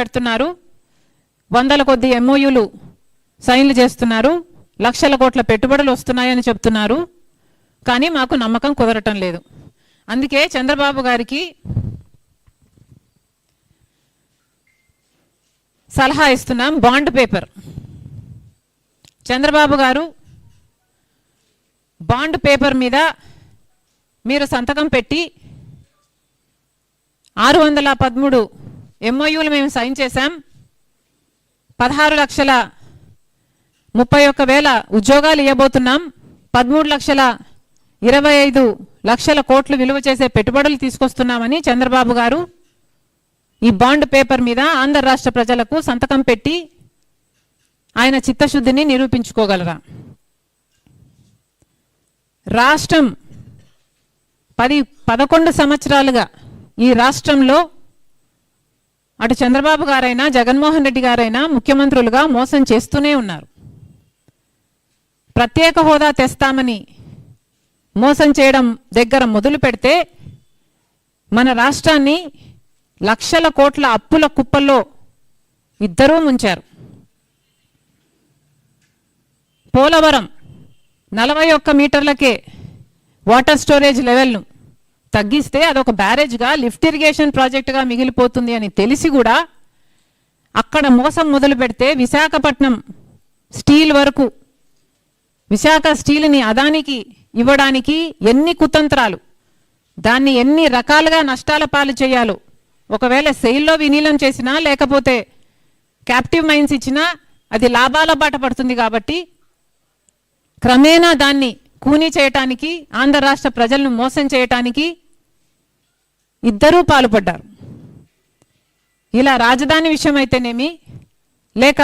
పెడుతున్నారు. వందల కొద్ది ఎంఓయూలు సైన్లు చేస్తున్నారు. లక్షల కోట్ల పెట్టుబడులు వస్తున్నాయని చెప్తున్నారు. కానీ మాకు నమ్మకం కుదరటం లేదు. అందుకే చంద్రబాబు గారికి సలహా ఇస్తున్నాం బాండ్ పేపర్. చంద్రబాబు గారు బాండ్ పేపర్ మీద మీరు సంతకం పెట్టి ఆరు వందల పదమూడు ఎంఓయూలు మేము సైన్ చేశాం. పదహారు లక్షల ముప్పై ఒక్క వేల ఉద్యోగాలు ఇవ్వబోతున్నాం. పదమూడు లక్షల ఇరవై ఐదు లక్షల కోట్లు విలువ చేసే పెట్టుబడులు తీసుకొస్తున్నామని చంద్రబాబు గారు ఈ బాండ్ పేపర్ మీద ఆంధ్ర రాష్ట్ర ప్రజలకు సంతకం పెట్టి ఆయన చిత్తశుద్ధిని నిరూపించుకోగలరా? రాష్ట్రం పది పదకొండు సంవత్సరాలుగా ఈ రాష్ట్రంలో అటు చంద్రబాబు గారైనా జగన్మోహన్ రెడ్డి గారైనా ముఖ్యమంత్రులుగా మోసం చేస్తూనే ఉన్నారు. ప్రత్యేక హోదా తెస్తామని మోసం చేయడం దగ్గర మొదలు పెడితే మన రాష్ట్రాన్ని లక్షల కోట్ల అప్పుల కుప్పల్లో ఇద్దరూ ముంచారు. పోలవరం నలభై ఒక్క మీటర్లకే వాటర్ స్టోరేజ్ లెవెల్ను తగ్గిస్తే అదొక బ్యారేజ్గా లిఫ్ట్ ఇరిగేషన్ ప్రాజెక్టుగా మిగిలిపోతుంది అని తెలిసి కూడా అక్కడ మోసం మొదలు పెడితే విశాఖపట్నం స్టీల్ వరకు విశాఖ స్టీల్ని అదానికి ఇవ్వడానికి ఎన్ని కుతంత్రాలు దాన్ని ఎన్ని రకాలుగా నష్టాల పాలు చేయాలో ఒకవేళ సెయిల్లో వినీలం చేసినా లేకపోతే క్యాప్టివ్ మైన్స్ ఇచ్చినా అది లాభాల బాట పడుతుంది కాబట్టి క్రమేణా దాన్ని కూనీ చేయటానికి ఆంధ్ర రాష్ట్ర ప్రజలను మోసం చేయటానికి ఇద్దరూ పాల్పడ్డారు. ఇలా రాజధాని విషయం అయితేనేమి లేక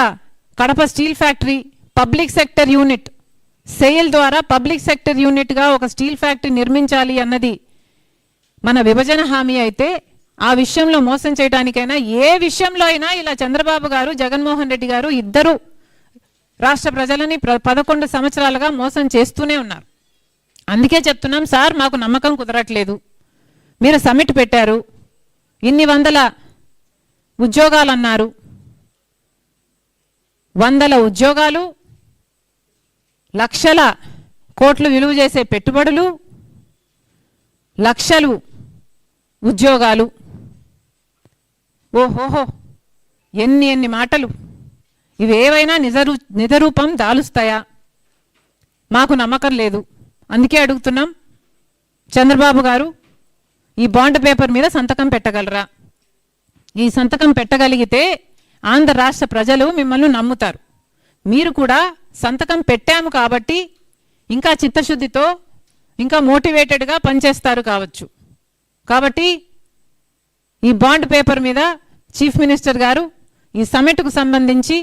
Kadapa steel factory public sector unit SAIL ద్వారా పబ్లిక్ సెక్టర్ యూనిట్గా ఒక స్టీల్ ఫ్యాక్టరీ నిర్మించాలి అన్నది మన విభజన హామీ అయితే ఆ విషయంలో మోసం చేయడానికైనా ఏ విషయంలో అయినా ఇలా చంద్రబాబు గారు జగన్మోహన్ రెడ్డి గారు ఇద్దరు రాష్ట్ర ప్రజలని పదకొండు సంవత్సరాలుగా మోసం చేస్తూనే ఉన్నారు. అందుకే చెప్తున్నాం సార్ మాకు నమ్మకం కుదరట్లేదు. మీరు సమ్మిట్ పెట్టారు. ఇన్ని వందల ఉద్యోగాలు అన్నారు వందల ఉద్యోగాలు లక్షల కోట్లు విలువ చేసే పెట్టుబడులు లక్షలు ఉద్యోగాలు. ఓహోహో ఎన్ని ఎన్ని మాటలు. ఇవేవైనా నిజరూ నిజరూపం దాలుస్తాయా? మాకు నమ్మకం లేదు. అందుకే అడుగుతున్నాం. చంద్రబాబు గారు ఈ బాండ్ పేపర్ మీద సంతకం పెట్టగలరా? ఈ సంతకం పెట్టగలిగితే ఆంధ్ర రాష్ట్ర ప్రజలు మిమ్మల్ని నమ్ముతారు. మీరు కూడా సంతకం పెట్టాము కాబట్టి ఇంకా చిత్తశుద్ధితో ఇంకా మోటివేటెడ్గా పనిచేస్తారు కావచ్చు. కాబట్టి ఈ బాండ్ పేపర్ మీద చీఫ్ మినిస్టర్ గారు ఈ సమ్మిట్కు సంబంధించి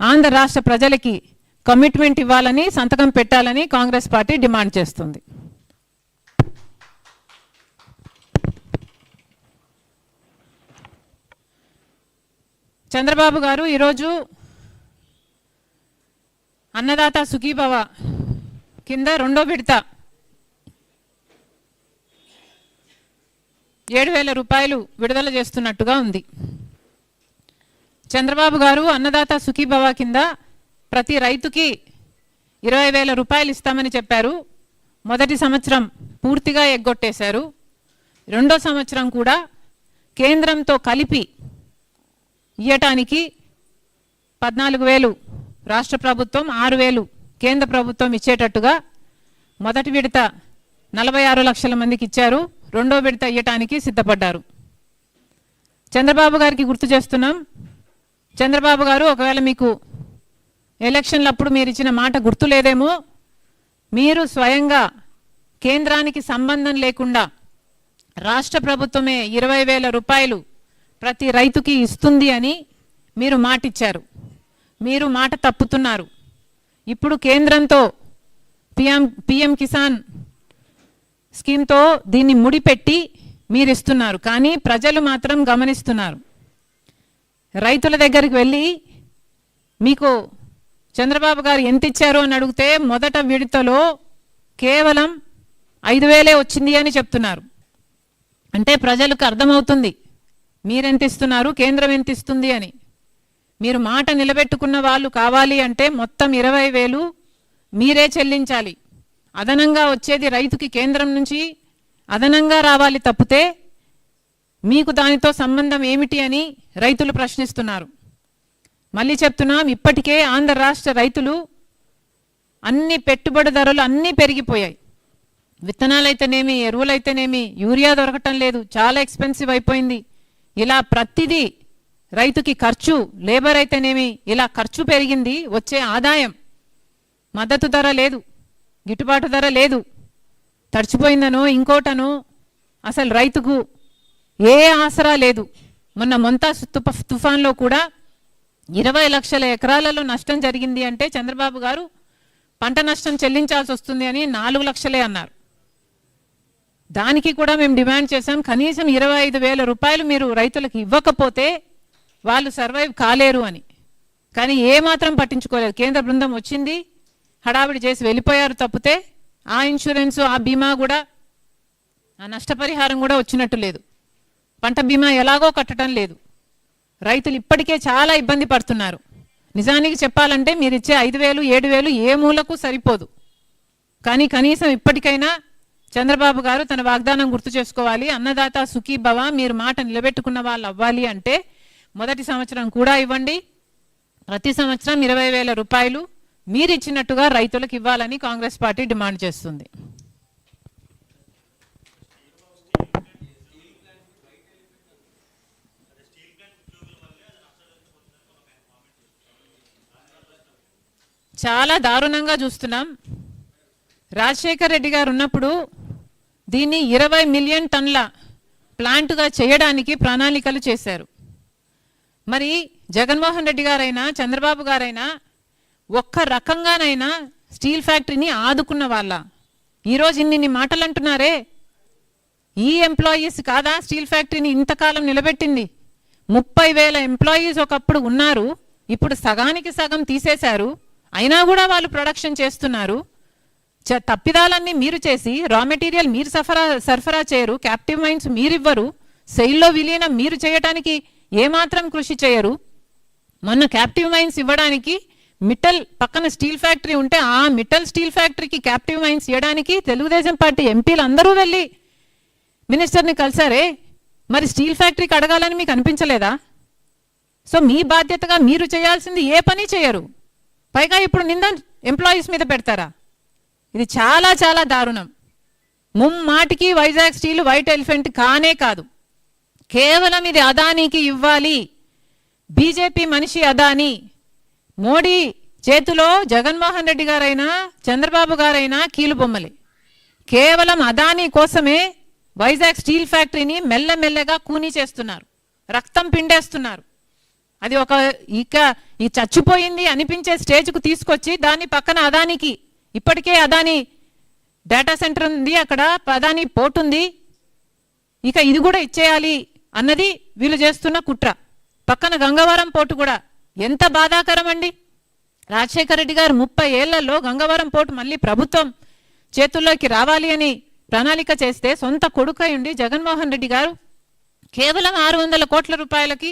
ఆంధ్ర రాష్ట్ర ప్రజలకి కమిట్మెంట్ ఇవ్వాలని సంతకం పెట్టాలని కాంగ్రెస్ పార్టీ డిమాండ్ చేస్తుంది. చంద్రబాబు గారు ఈరోజు అన్నదాత సుఖీభవ కింద రెండో విడత ఏడు వేల రూపాయలు విడుదల చేస్తున్నట్టుగా ఉంది. చంద్రబాబు గారు అన్నదాత సుఖీభవ కింద ప్రతి రైతుకి ఇరవై వేల రూపాయలు ఇస్తామని చెప్పారు. మొదటి సంవత్సరం పూర్తిగా ఎగ్గొట్టేశారు. రెండో సంవత్సరం కూడా కేంద్రంతో కలిపి ఇయ్యటానికి పద్నాలుగు వేలు రాష్ట్ర ప్రభుత్వం ఆరు వేలు కేంద్ర ప్రభుత్వం ఇచ్చేటట్టుగా మొదటి విడత నలభై ఆరు లక్షల మందికి ఇచ్చారు రెండో విడత ఇయ్యటానికి సిద్ధపడ్డారు. చంద్రబాబు గారికి గుర్తు చేస్తున్నాం చంద్రబాబు గారు ఒకవేళ మీకు ఎలక్షన్లప్పుడు మీరు ఇచ్చిన మాట గుర్తు లేదేమో మీరు స్వయంగా కేంద్రానికి సంబంధం లేకుండా రాష్ట్ర ప్రభుత్వమే ఇరవై వేల రూపాయలు ప్రతి రైతుకి ఇస్తుంది అని మీరు మాటిచ్చారు. మీరు మాట తప్పుతున్నారు. ఇప్పుడు కేంద్రంతో పిఎం పిఎం కిసాన్ స్కీమ్తో దీన్ని ముడిపెట్టి మీరు ఇస్తున్నారు కానీ ప్రజలు మాత్రం గమనిస్తున్నారు. రైతుల దగ్గరికి వెళ్ళి మీకు చంద్రబాబు గారు ఎంత ఇచ్చారు అని అడిగితే మొదట విడతలో కేవలం ఐదు వేలే వచ్చింది అని చెప్తున్నారు. అంటే ప్రజలకు అర్థమవుతుంది. మీరెంత ఇస్తున్నారు కేంద్రం ఎంత ఇస్తుంది అని. మీరు మాట నిలబెట్టుకున్న వాళ్ళు కావాలి అంటే మొత్తం ఇరవై వేలు మీరే చెల్లించాలి. అదనంగా వచ్చేది రైతుకి కేంద్రం నుంచి అదనంగా రావాలి తప్పితే మీకు దానితో సంబంధం ఏమిటి అని రైతులు ప్రశ్నిస్తున్నారు. మళ్ళీ చెప్తున్నాం ఇప్పటికే ఆంధ్ర రాష్ట్ర రైతులు అన్ని పెట్టుబడి ధరలు అన్నీ పెరిగిపోయాయి. విత్తనాలైతేనేమి ఎరువులైతేనేమి యూరియా దొరకటం లేదు. చాలా ఎక్స్పెన్సివ్ అయిపోయింది. ఇలా ప్రతిదీ రైతుకి ఖర్చు లేబర్ అయితేనేమి ఇలా ఖర్చు పెరిగింది వచ్చే ఆదాయం. మద్దతు ధర లేదు గిట్టుబాటు ధర లేదు. తడిచిపోయిందనో ఇంకోటనో అసలు రైతుకు ఏ ఆసరా లేదు. మొన్న మొంతా తుఫ తుఫాన్లో కూడా ఇరవై లక్షల ఎకరాలలో నష్టం జరిగింది అంటే చంద్రబాబు గారు పంట నష్టం చెల్లించాల్సి వస్తుంది అని నాలుగు లక్షలే అన్నారు. దానికి కూడా మేము డిమాండ్ చేశాం. కనీసం ఇరవై ఐదు వేల రూపాయలు మీరు రైతులకు ఇవ్వకపోతే వాళ్ళు సర్వైవ్ కాలేరు అని. కానీ ఏ మాత్రం పట్టించుకోలేదు. కేంద్ర బృందం వచ్చింది హడావిడి చేసి వెళ్ళిపోయారు తప్పితే ఆ ఇన్సూరెన్స్ ఆ బీమా కూడా ఆ నష్టపరిహారం కూడా వచ్చినట్టు లేదు. పంట బీమా ఎలాగో కట్టడం లేదు. రైతులు ఇప్పటికే చాలా ఇబ్బంది పడుతున్నారు. నిజానికి చెప్పాలంటే మీరు ఇచ్చే ఐదు వేలు ఏడు వేలు ఏ మూలకు సరిపోదు. కానీ కనీసం ఇప్పటికైనా చంద్రబాబు గారు తన వాగ్దానం గుర్తు చేసుకోవాలి. అన్నదాత సుఖీ భవ మీరు మాట నిలబెట్టుకున్న వాళ్ళు అవ్వాలి అంటే మొదటి సంవత్సరం కూడా ఇవ్వండి. ప్రతి సంవత్సరం ఇరవై వేల రూపాయలు మీరు ఇచ్చినట్టుగా రైతులకు ఇవ్వాలని కాంగ్రెస్ పార్టీ డిమాండ్ చేస్తుంది. చాలా దారుణంగా చూస్తున్నాం. రాజశేఖర్ రెడ్డి గారు ఉన్నప్పుడు దీన్ని ఇరవై మిలియన్ టన్ల ప్లాంట్గా చేయడానికి ప్రణాళికలు చేశారు. మరి జగన్మోహన్ రెడ్డి గారైనా చంద్రబాబు గారైనా ఒక్క రకంగానైనా స్టీల్ ఫ్యాక్టరీని ఆదుకున్న వాళ్ళ. ఈరోజు ఇన్ని మాటలు అంటున్నారే ఈ ఎంప్లాయీస్ కాదా స్టీల్ ఫ్యాక్టరీని ఇంతకాలం నిలబెట్టింది? ముప్పై వేల ఎంప్లాయీస్ ఒకప్పుడు ఉన్నారు ఇప్పుడు సగానికి సగం తీసేశారు అయినా కూడా వాళ్ళు ప్రొడక్షన్ చేస్తున్నారు. తప్పిదాలన్నీ మీరు చేసి రా మెటీరియల్ మీరు సఫరా సరఫరా చేయరు క్యాప్టివ్ మైన్స్ మీరు ఇవ్వరు సెయిల్లో విలీనం మీరు చేయటానికి ఏమాత్రం కృషి చేయరు. మొన్న క్యాప్టివ్ మైన్స్ ఇవ్వడానికి మిట్టల్ పక్కన స్టీల్ ఫ్యాక్టరీ ఉంటే ఆ మిట్టల్ స్టీల్ ఫ్యాక్టరీకి క్యాప్టివ్ మైన్స్ ఇవ్వడానికి తెలుగుదేశం పార్టీ ఎంపీలు అందరూ వెళ్ళి మినిస్టర్ని కలిసారే మరి స్టీల్ ఫ్యాక్టరీకి అడగాలని మీకు అనిపించలేదా? సో మీ బాధ్యతగా మీరు చేయాల్సింది ఏ పని చేయరు. పైగా ఇప్పుడు నింద ఎంప్లాయీస్ మీద పెడతారా? ఇది చాలా చాలా దారుణం. ముమ్మాటికి వైజాగ్ స్టీల్ వైట్ ఎలిఫెంట్ కానే కాదు. కేవలం ఇది అదానీకి ఇవ్వాలి. బీజేపీ మనిషి అదాని. మోడీ చేతిలో జగన్మోహన్ రెడ్డి గారైనా చంద్రబాబు గారైనా కీలుబొమ్మలే కేవలం అదాని కోసమే వైజాగ్ స్టీల్ ఫ్యాక్టరీని మెల్లమెల్లగా కూనీ చేస్తున్నారు. రక్తం పిండేస్తున్నారు. అది ఒక ఇక ఈ చచ్చిపోయింది అనిపించే స్టేజ్కు తీసుకొచ్చి దాన్ని పక్కన అదానికి ఇప్పటికే అదాని డేటా సెంటర్ ఉంది అక్కడ అదాని పోర్ట్ ఉంది. ఇక ఇది కూడా ఇచ్చేయాలి అన్నది వీళ్ళు చేస్తున్న కుట్ర. పక్కన గంగవరం పోర్టు కూడా. ఎంత బాధాకరం అండి? రాజశేఖర రెడ్డి గారు ముప్పై ఏళ్ళలో గంగవరం పోర్టు మళ్ళీ ప్రభుత్వం చేతుల్లోకి రావాలి అని ప్రణాళిక చేస్తే సొంత కొడుకై ఉండి జగన్మోహన్ రెడ్డి గారు కేవలం ఆరు వందల కోట్ల రూపాయలకి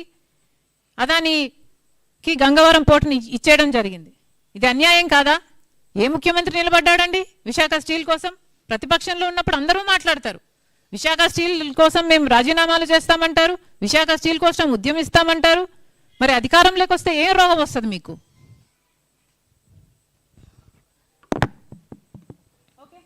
అదానికి గంగవరం పోర్టుని ఇచ్చేయడం జరిగింది. ఇది అన్యాయం కాదా? ఏ ముఖ్యమంత్రి నిలబడ్డాడండి? విశాఖ స్టీల్ కోసం? ప్రతిపక్షంలో ఉన్నప్పుడు అందరూ మాట్లాడతారు. విశాఖ స్టీల్ కోసం మేము రాజీనామాలు చేస్తామంటారు. విశాఖ స్టీల్ కోసం ఉద్యమిస్తామంటారు. మరి అధికారంలోకి వస్తే ఏ రోగం వస్తుంది మీకు?